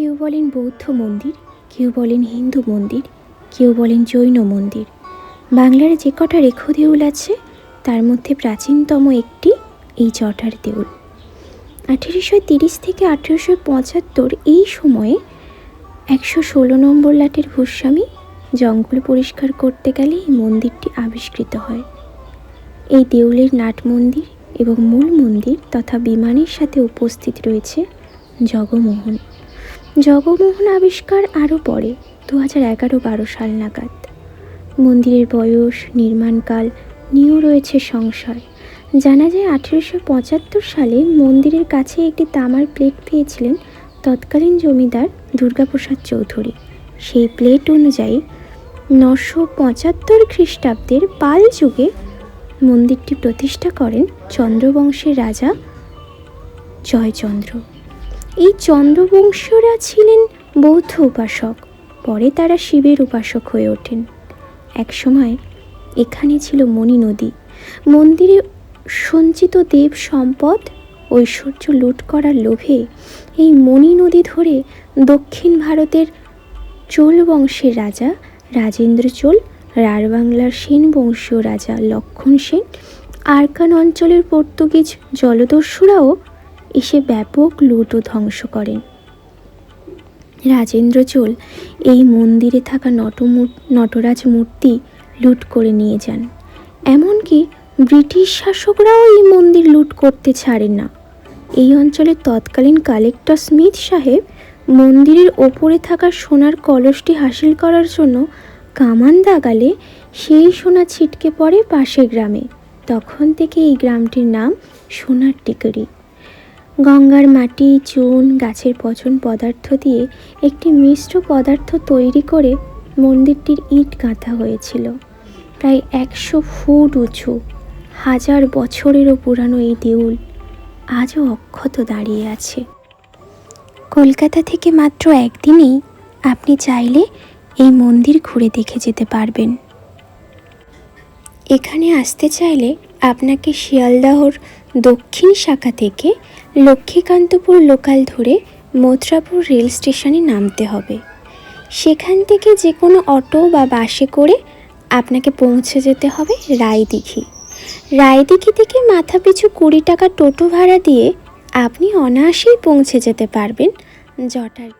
কেউ বলেন বৌদ্ধ মন্দির, কেউ বলেন হিন্দু মন্দির, কেউ বলেন জৈন মন্দির। বাংলার যে কটা রেখ দেউল আছে, তার মধ্যে প্রাচীনতম একটি এই জটার দেউল। আঠেরোশো তিরিশ থেকে আঠেরোশো পঁচাত্তর এই সময়ে একশো ষোলো নম্বর লাটের ভূস্বামী জঙ্গল পরিষ্কার করতে গেলে এই মন্দিরটি আবিষ্কৃত হয়। এই দেউলের নাট মন্দির এবং মূল মন্দির তথা বিমানের সাথে উপস্থিত রয়েছে জগমোহন। জগমোহন আবিষ্কার আরও পরে দু হাজার এগারো বারো সাল নাগাদ। মন্দিরের বয়স নির্মাণকাল নিয়েও রয়েছে সংশয়। জানা যায় আঠেরোশো পঁচাত্তর সালে মন্দিরের কাছে একটি তামার প্লেট পেয়েছিলেন তৎকালীন জমিদার দুর্গাপ্রসাদ চৌধুরী। সেই প্লেট অনুযায়ী নশো পঁচাত্তর খ্রিস্টাব্দের পাল যুগে মন্দিরটি প্রতিষ্ঠা করেন চন্দ্রবংশের রাজা জয়চন্দ্র। এই চন্দ্রবংশীয়রা ছিলেন বৌদ্ধ উপাসক। পরে তারা শিবের উপাসক হয়ে ওঠেন। একসময় এখানে ছিল মণি নদী। মন্দিরে সঞ্চিত দেব সম্পদ, ঐশ্বর্য লুট করার লোভে এই মণি নদী ধরে দক্ষিণ ভারতের চোল বংশের রাজা রাজেন্দ্র চোল রাঢ়বাংলার সেন বংশীয় রাজা লক্ষণ সেন, আরকান অঞ্চলের পর্তুগিজ জলদস্যুরাও এসে ব্যাপক লুট ও ধ্বংস করেন রাজেন্দ্র চোল এই মন্দিরে থাকা নটমূর নটরাজ মূর্তি লুট করে নিয়ে যান। এমনকি ব্রিটিশ শাসকরাও এই মন্দির লুট করতে ছাড়েন না। এই অঞ্চলের তৎকালীন কালেক্টর স্মিথ সাহেব মন্দিরের ওপরে থাকা সোনার কলসটি হাসিল করার জন্য কামান দাগালে সেই সোনা ছিটকে পড়ে পাশের গ্রামে। তখন থেকে এই গ্রামটির নাম সোনার টিকরি। গঙ্গার মাটি, চুন, গাছের পচন পদার্থ দিয়ে একটি মিশ্র পদার্থ তৈরি করে মন্দিরটির ইট গাঁথা হয়েছিল। প্রায় একশো ফুট উঁচু, হাজার বছরেরও পুরানো এই দেউল আজও অক্ষত দাঁড়িয়ে আছে। কলকাতা থেকে মাত্র একদিনেই আপনি চাইলে এই মন্দির ঘুরে দেখে যেতে পারবেন। এখানে আসতে চাইলে আপনাকে শিয়ালদাহর দক্ষিণ শাখা থেকে লক্ষ্মীকান্তপুর লোকাল ধরে মথুরাপুর রেল স্টেশনে নামতে হবে। সেখান থেকে যে কোনো অটো বা বাসে করে আপনাকে পৌঁছে যেতে হবে রায়দিঘি। রায়দিঘি থেকে মাথাপিছু কুড়ি টাকা টোটো ভাড়া দিয়ে আপনি অনায়াসেই পৌঁছে যেতে পারবেন জটার